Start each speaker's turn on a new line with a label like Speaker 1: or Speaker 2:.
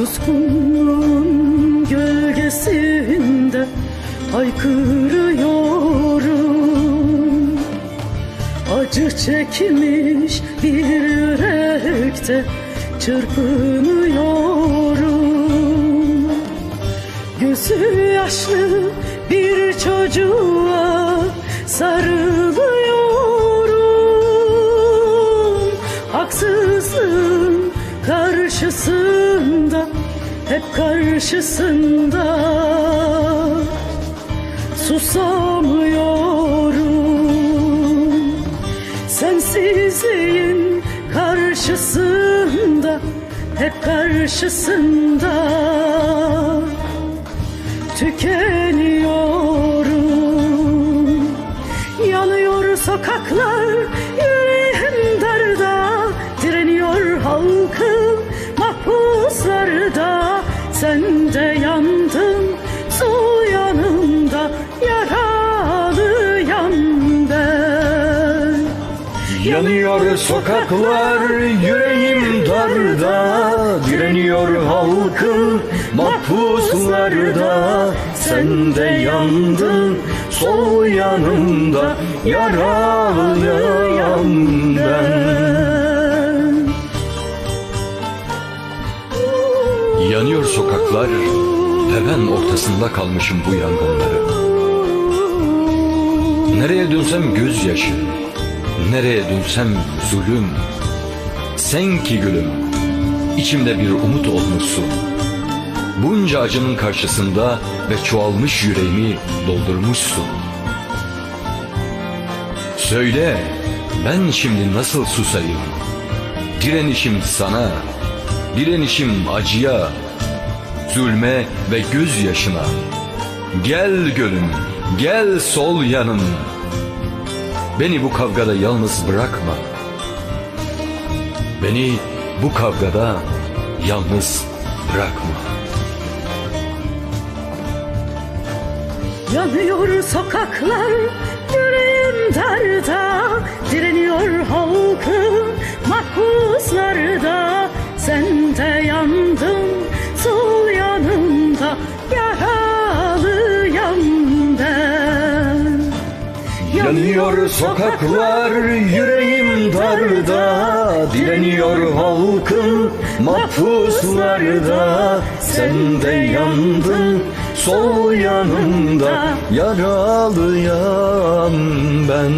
Speaker 1: Suskunluğun gölgesinde haykırıyorum. Acı çekmiş bir yürekte çırpınıyorum. Gözü yaşlı bir çocuğa sarılıyorum karşısında hep karşısında. Susamıyorum. Sensizliğin karşısında hep karşısında. Tükeniyorum Yanıyor sokaklar yüreğim darda. Direniyor halkım mahpuslarda. Sen de yandın
Speaker 2: sol yanımda Yaralıyam ben Yanıyor sokaklar ve ben ortasında kalmışım bu yangınları. Nereye dönsem gözyaşı Nereye dönsem zulüm Sen ki gülüm. İçimde bir umut olmuşsun. Bunca acının karşısında ve çoğalmış yüreğimi doldurmuşsun. Söyle ben şimdi nasıl susayım? Direnişim sana Direnişim acıya Zulme ve gözyaşına. Gel gölüm gel sol yanım Beni bu kavgada yalnız bırakma. Beni bu kavgada yalnız bırakma.
Speaker 1: Yanıyor sokaklar yüreğim darda
Speaker 2: Yanıyor sokaklar yüreğim darda. Direniyor halkım mahpuslarda. Sen de yandın sol yanımda Yaralıyam ben